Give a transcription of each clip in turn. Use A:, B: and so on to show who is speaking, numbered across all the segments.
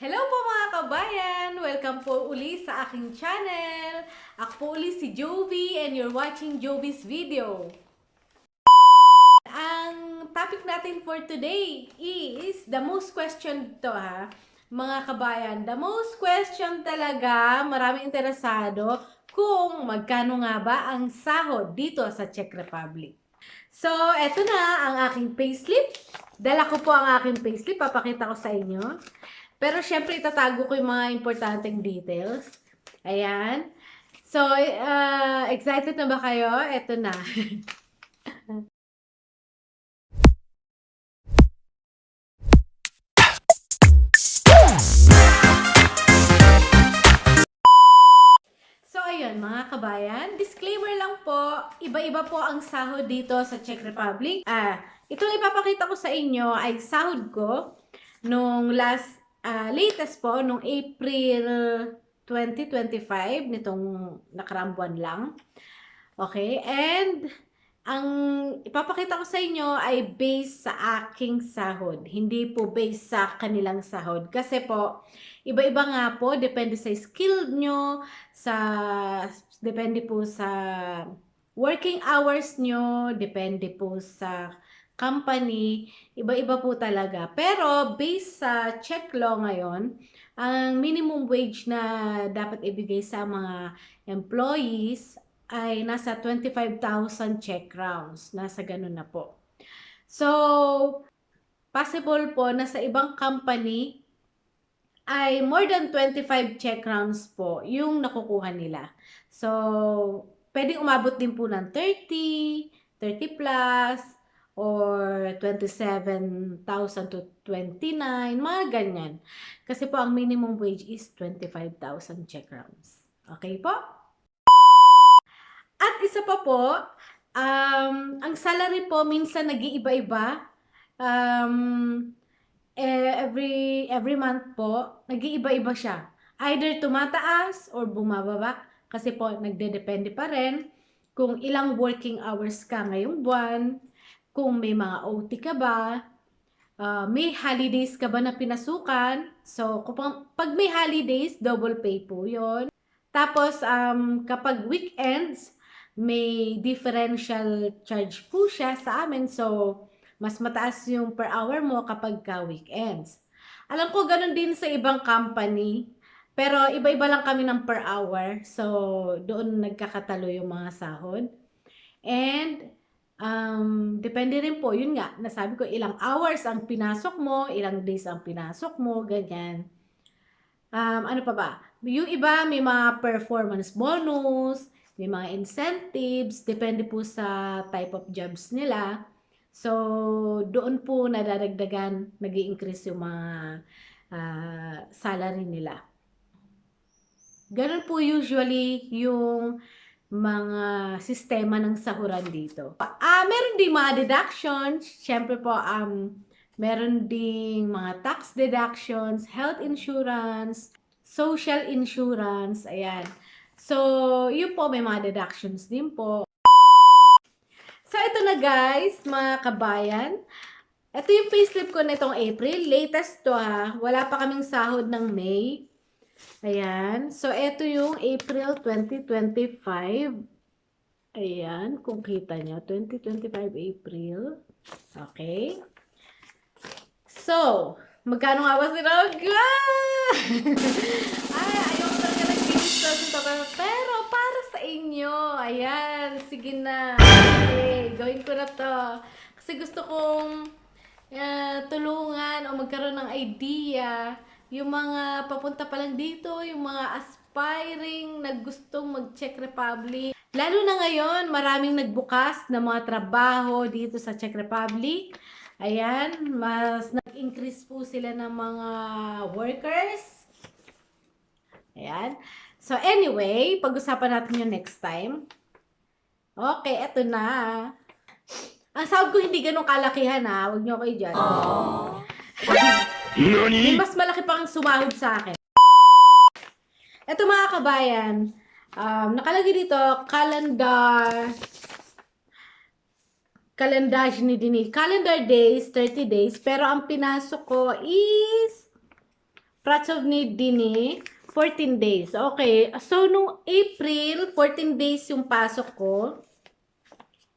A: Hello po mga kabayan! Welcome po uli sa aking channel. Ako po uli si Jovi and you're watching Jovi's video. Ang topic natin for today is the most questioned to ha. Mga kabayan, the most questioned talaga, maraming interesado kung magkano nga ba ang sahod dito sa Czech Republic. So, eto na ang aking payslip. Dala ko po ang aking payslip, papakita ko sa inyo. Pero syempre itatago ko yung mga importanteng details. Ayan. So, uh, excited na ba kayo? Ito na. Ayun, mga kabayan, disclaimer lang po, iba-iba po ang sahod dito sa Czech Republic. Ah, itong ipapakita ko sa inyo ay sahod ko nung last, ah, latest po, nung April 2025, nitong nakarang buwan lang. Okay, and ang ipapakita ko sa inyo ay based sa aking sahod, hindi po based sa kanilang sahod. Kasi po, iba-iba nga po, depende sa skill nyo, sa depende po sa working hours nyo, depende po sa company, iba-iba po talaga. Pero based sa check law ngayon, ang minimum wage na dapat ibigay sa mga employees ay nasa 25,000 check rounds. Nasa ganun na po. So, possible po na sa ibang company ay more than 25 check rounds po yung nakukuha nila. So, pwedeng umabot din po ng 30, 30 plus, or 27,000 to 29, mga ganyan. Kasi po ang minimum wage is 25,000 check rounds. Okay po? At isa pa po, um, ang salary po minsan nag-iiba-iba. Um, eh, every every month po, nag-iiba-iba siya. Either tumataas or bumababa kasi po nagdedepende pa rin kung ilang working hours ka ngayong buwan, kung may mga OT ka ba, uh, may holidays ka ba na pinasukan. So, kung pag may holidays, double pay po yon. Tapos, um, kapag weekends, may differential charge po siya sa amin. So, mas mataas yung per hour mo kapag ka weekends. Alam ko ganun din sa ibang company. Pero iba-iba lang kami ng per hour. So, doon nagkakatalo yung mga sahod. And, um, depende rin po, yun nga, nasabi ko, ilang hours ang pinasok mo, ilang days ang pinasok mo, ganyan. Um, ano pa ba? Yung iba, may mga performance bonus, may mga incentives, depende po sa type of jobs nila. So, doon po nadadagdagan, nag increase yung mga uh, salary nila. Ganun po usually yung mga sistema ng sahuran dito. Ah, meron din mga deductions. Siyempre po, um, meron ding mga tax deductions, health insurance, social insurance, ayan. So, yun po, may mga deductions din po. So, ito na guys, mga kabayan. Ito yung payslip ko nitong April. Latest to ha. Wala pa kaming sahod ng May. Ayan. So, ito yung April 2025. Ayan. Kung kita nyo. 2025 April. Okay. So, magkano nga ba si Roga? Ay, ayaw ko talaga nag-finish Pero, para sa inyo. Ayan. Sige na. Okay. Gawin ko na to. Kasi gusto kong uh, tulungan o magkaroon ng idea yung mga papunta pa lang dito, yung mga aspiring na gustong mag-Czech Republic. Lalo na ngayon, maraming nagbukas na mga trabaho dito sa Czech Republic. Ayan, mas nag-increase po sila ng mga workers. Ayan. So anyway, pag-usapan natin yung next time. Okay, eto na. Ang sahod ko hindi ganun kalakihan ha. Huwag niyo kayo dyan. May mas malaki pang sumahod sa akin. Ito mga kabayan, um, nakalagay dito, calendar, calendar ni Dini. Calendar days, 30 days, pero ang pinasok ko is Pracovny Dini, 14 days. Okay. So, nung April, 14 days yung pasok ko.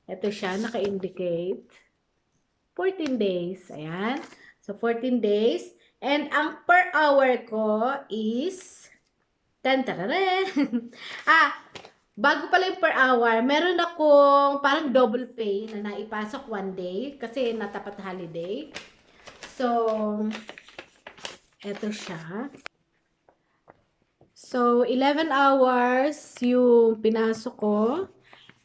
A: Ito siya, naka-indicate. 14 days. Ayan. So, 14 days. And ang per hour ko is... Tan tarare. ah, bago pala yung per hour, meron akong parang double pay na naipasok one day kasi natapat holiday. So, eto siya. So, 11 hours yung pinasok ko.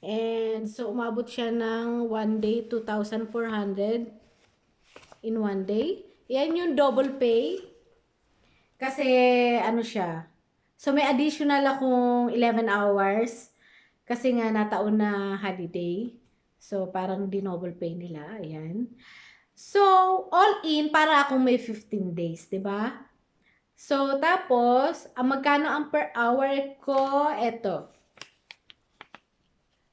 A: And so, umabot siya ng one day, 2,400 in one day. Yan yung double pay. Kasi, ano siya. So, may additional akong 11 hours. Kasi nga, nataon na holiday. So, parang dinoble pay nila. Ayan. So, all in, para akong may 15 days, ba? So, tapos, ang magkano ang per hour ko? Eto.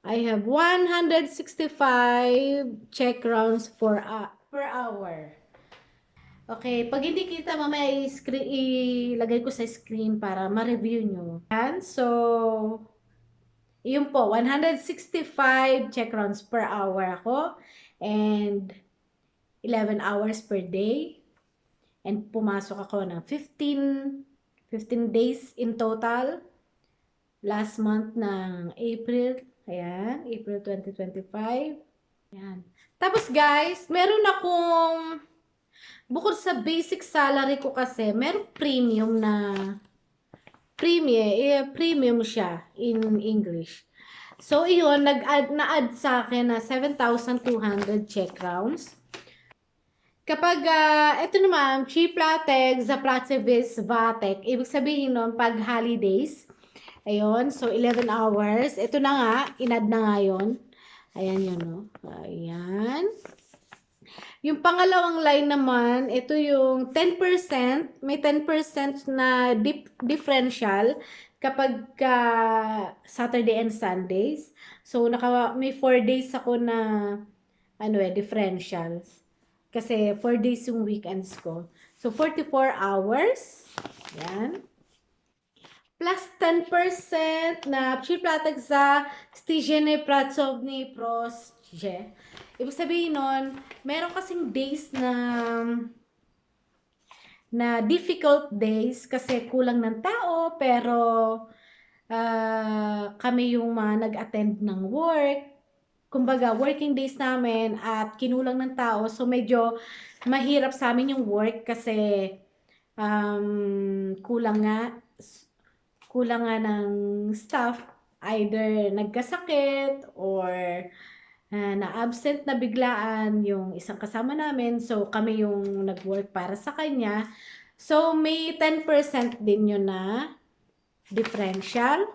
A: I have 165 check rounds for a, per hour. Okay, pag hindi kita mamaya i-screen, ilagay ko sa screen para ma-review nyo. Yan, so, yun po, 165 check rounds per hour ako. And, 11 hours per day. And pumasok ako ng 15, 15 days in total. Last month ng April. Ayan, April 2025. Ayan. Tapos guys, meron akong, bukod sa basic salary ko kasi, meron premium na, premium, eh, premium siya in English. So, iyon, nag-add, na-add sa akin na 7,200 check rounds. Kapag, uh, ito naman, cheap latex, Zaplacevis, Vatek, ibig sabihin nun, pag holidays, ayun, so 11 hours, ito na nga, inad na nga yun. Ayan yun, no? Ayan. Yung pangalawang line naman, ito yung 10%, may 10% na dip, differential kapag uh, Saturday and Sundays. So, naka, may 4 days ako na, ano eh, differentials. Kasi 4 days yung weekends ko. So, 44 hours. Yan. Plus 10% na przyplatek za styżeny pracowni prostje. Ibig sabihin nun, meron kasing days na na difficult days kasi kulang ng tao pero uh, kami yung mga nag-attend ng work kumbaga working days namin at kinulang ng tao so medyo mahirap sa amin yung work kasi um, kulang nga kulang nga ng staff either nagkasakit or uh, na-absent na biglaan yung isang kasama namin so kami yung nag-work para sa kanya so may 10% din yun na differential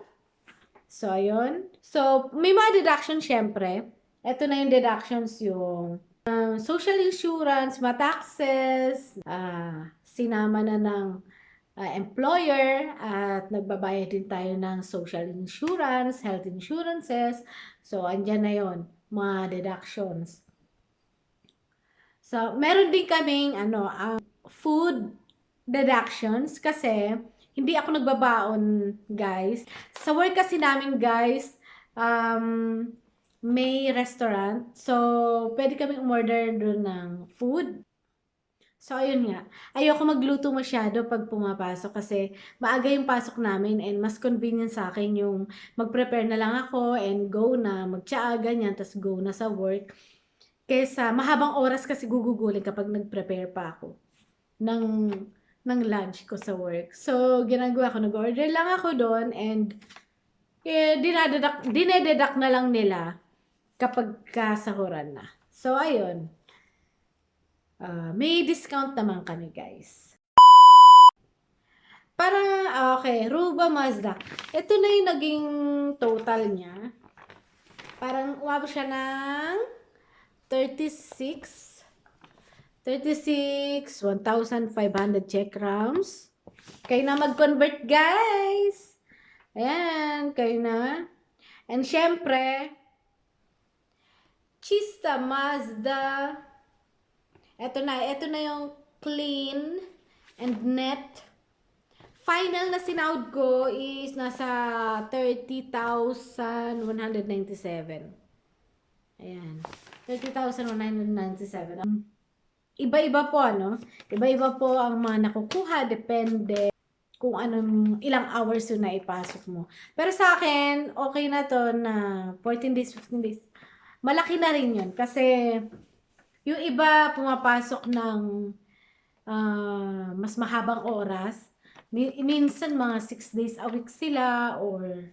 A: So, ayun. So, may mga deductions syempre. Ito na yung deductions yung um, social insurance, mga taxes, uh, sinama na ng uh, employer at nagbabayad din tayo ng social insurance, health insurances. So, andyan na yon mga deductions. So, meron din kaming ano, uh, food deductions kasi hindi ako nagbabaon, guys. Sa work kasi namin, guys, um, may restaurant. So, pwede kami umorder doon ng food. So, ayun nga. Ayoko magluto masyado pag pumapasok kasi maaga yung pasok namin and mas convenient sa akin yung mag-prepare na lang ako and go na, magtsaa, ganyan, tapos go na sa work. Kesa, mahabang oras kasi gugugulin kapag nag-prepare pa ako ng ng lunch ko sa work. So, ginagawa ko, nag-order lang ako doon and eh, dinededak na lang nila kapag kasahuran na. So, ayun. Uh, may discount naman kami, guys. Para, okay, Ruba Mazda. Ito na yung naging total niya. Parang umabot siya ng 36 36, 1,500 check rounds. Kayo na mag-convert, guys. Ayan, kayo na. And syempre, Chista Mazda. Ito na, ito na yung clean and net final na sinahod ko is nasa 30,197. Ayan. 30,197. Um, Iba-iba po, ano? Iba-iba po ang mga nakukuha. Depende kung anong ilang hours yung naipasok mo. Pero sa akin, okay na to na 14 days, 15 days. Malaki na rin yun. Kasi yung iba pumapasok ng ah, mas mahabang oras. Mi- minsan mga 6 days a week sila or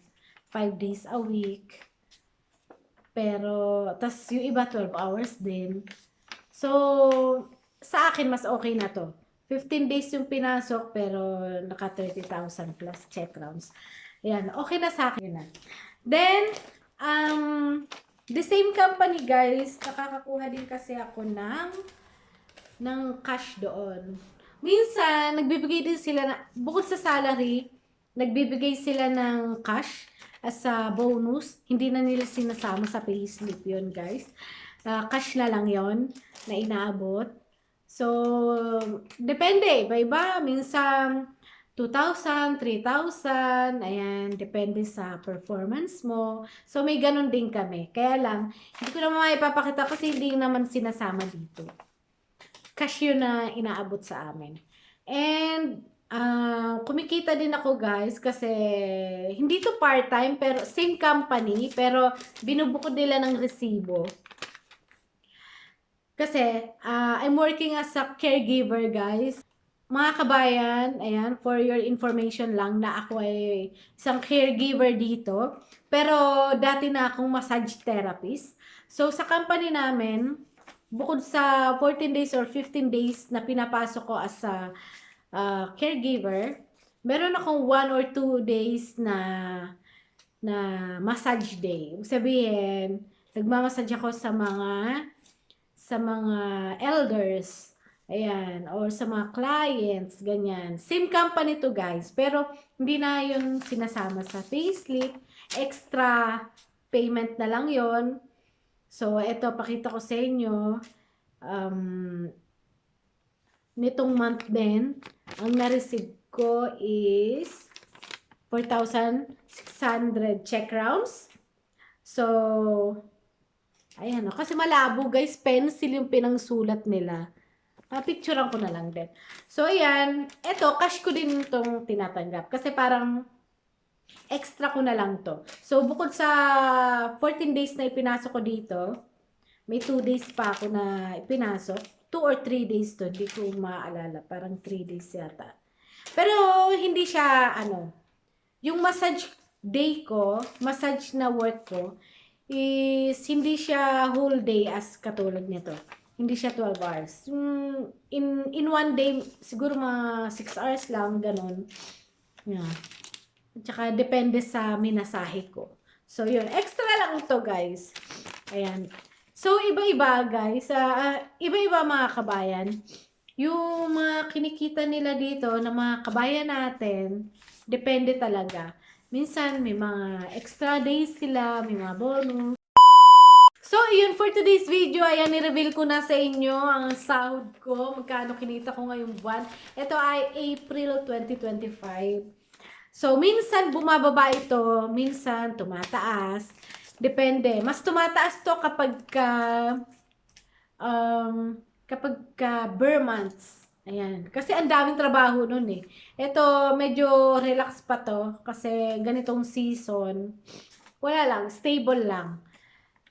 A: 5 days a week. Pero, tas yung iba 12 hours din. So, sa akin mas okay na to. 15 days yung pinasok pero naka 30,000 plus check rounds. Ayan, okay na sa akin na. Then, um, the same company guys, nakakakuha din kasi ako ng ng cash doon. Minsan, nagbibigay din sila na, bukod sa salary, nagbibigay sila ng cash as a bonus. Hindi na nila sinasama sa payslip yun, guys. Ah, cash na lang yon na inaabot. So, depende. Iba-iba. Minsan, 2,000, 3,000. Ayan, depende sa performance mo. So, may ganun din kami. Kaya lang, hindi ko naman maipapakita kasi hindi naman sinasama dito cash yun na inaabot sa amin. And, ah, kumikita din ako guys kasi hindi to part-time pero same company pero binubukod nila ng resibo. Kasi ah, I'm working as a caregiver guys. Mga kabayan, ayan, for your information lang na ako ay isang caregiver dito. Pero dati na akong massage therapist. So sa company namin, bukod sa 14 days or 15 days na pinapasok ko as a uh, caregiver, meron akong 1 or 2 days na na massage day. Sabihin, nagmamassage ako sa mga sa mga elders. Ayan, or sa mga clients, ganyan. Same company to guys, pero hindi na yun sinasama sa payslip. Extra payment na lang yon So, eto, pakita ko sa inyo. Um, nitong month din, ang na-receive ko is 4,600 check rounds. So, ayan o. Kasi malabo guys, pencil yung pinangsulat nila. Uh, picturean ko na lang din. So, ayan. Eto, cash ko din itong tinatanggap. Kasi parang extra ko na lang to. So, bukod sa 14 days na ipinasok ko dito, may 2 days pa ako na ipinasok. 2 or 3 days to, hindi ko maaalala. Parang 3 days yata. Pero, hindi siya, ano, yung massage day ko, massage na work ko, is hindi siya whole day as katulad nito. Hindi siya 12 hours. In, in one day, siguro mga 6 hours lang, ganun. Yeah. At saka depende sa minasahe ko. So, yun. Extra lang ito, guys. Ayan. So, iba-iba, guys. Ah, iba-iba, mga kabayan. Yung mga kinikita nila dito na mga kabayan natin, depende talaga. Minsan, may mga extra days sila, may mga bonus. So, yun for today's video. Ayan, ni-reveal ko na sa inyo ang sahod ko. Magkano kinita ko ngayong buwan. Ito ay April 2025. So, minsan bumababa ito, minsan tumataas. Depende. Mas tumataas to kapag ka, um, kapag ka bare months. Ayan. Kasi ang daming trabaho nun eh. Ito, medyo relax pa to. Kasi ganitong season, wala lang, stable lang.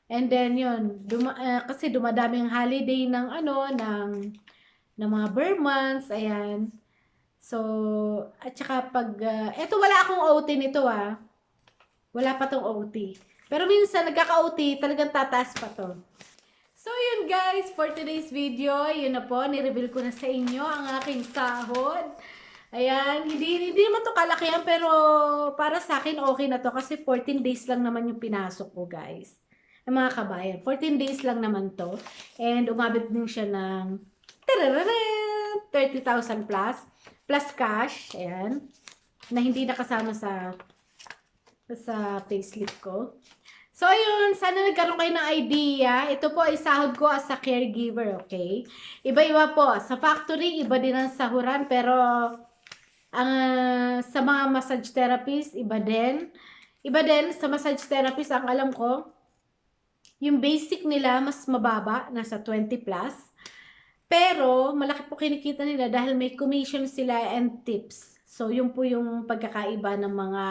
A: And then yun, duma, ah, kasi dumadaming holiday ng ano, ng, ng mga bare months, ayan. So, at saka pag, uh, eto wala akong OT nito ah. Wala pa tong OT. Pero minsan nagkaka-OT, talagang tataas pa to. So yun guys, for today's video, yun na po, ni-reveal ko na sa inyo ang aking sahod. Ayan, hindi, hindi naman to kalakihan, pero para sa akin okay na to kasi 14 days lang naman yung pinasok ko guys. Ng mga kabayan. 14 days lang naman to. And umabot din siya ng 30,000 plus. Plus cash. Ayan. Na hindi nakasama sa sa payslip ko. So, ayun, sana nagkaroon kayo ng idea. Ito po ay sahod ko as a caregiver, okay? Iba-iba po. Sa factory, iba din ang sahuran, pero Ang sa mga massage therapist, iba din. Iba din sa massage therapist, ang alam ko, yung basic nila mas mababa, nasa 20 plus. Pero, malaki po kinikita nila dahil may commission sila and tips. So, yun po yung pagkakaiba ng mga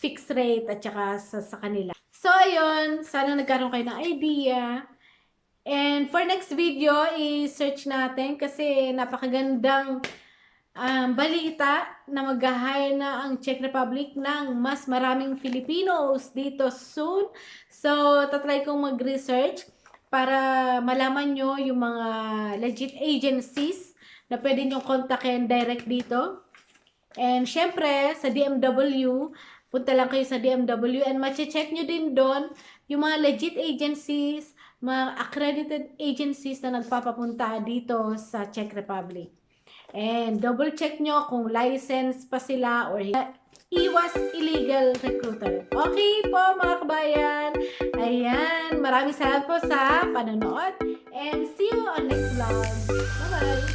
A: fixed rate at saka sa, sa kanila. So, ayun. Sana nagkaroon kayo ng idea. And for next video, i-search natin kasi napakagandang um, balita na mag-hire na ang Czech Republic ng mas maraming Filipinos dito soon. So, tatry kong mag-research para malaman nyo yung mga legit agencies na pwede nyo kontakin direct dito. And syempre, sa DMW, punta lang kayo sa DMW and mache-check nyo din doon yung mga legit agencies, mga accredited agencies na nagpapapunta dito sa Czech Republic. And double check nyo kung license pa sila or iwas illegal recruiter. Okay po mga kabayan. Ayan, maraming salamat po sa panonood and see you on next vlog. Bye-bye!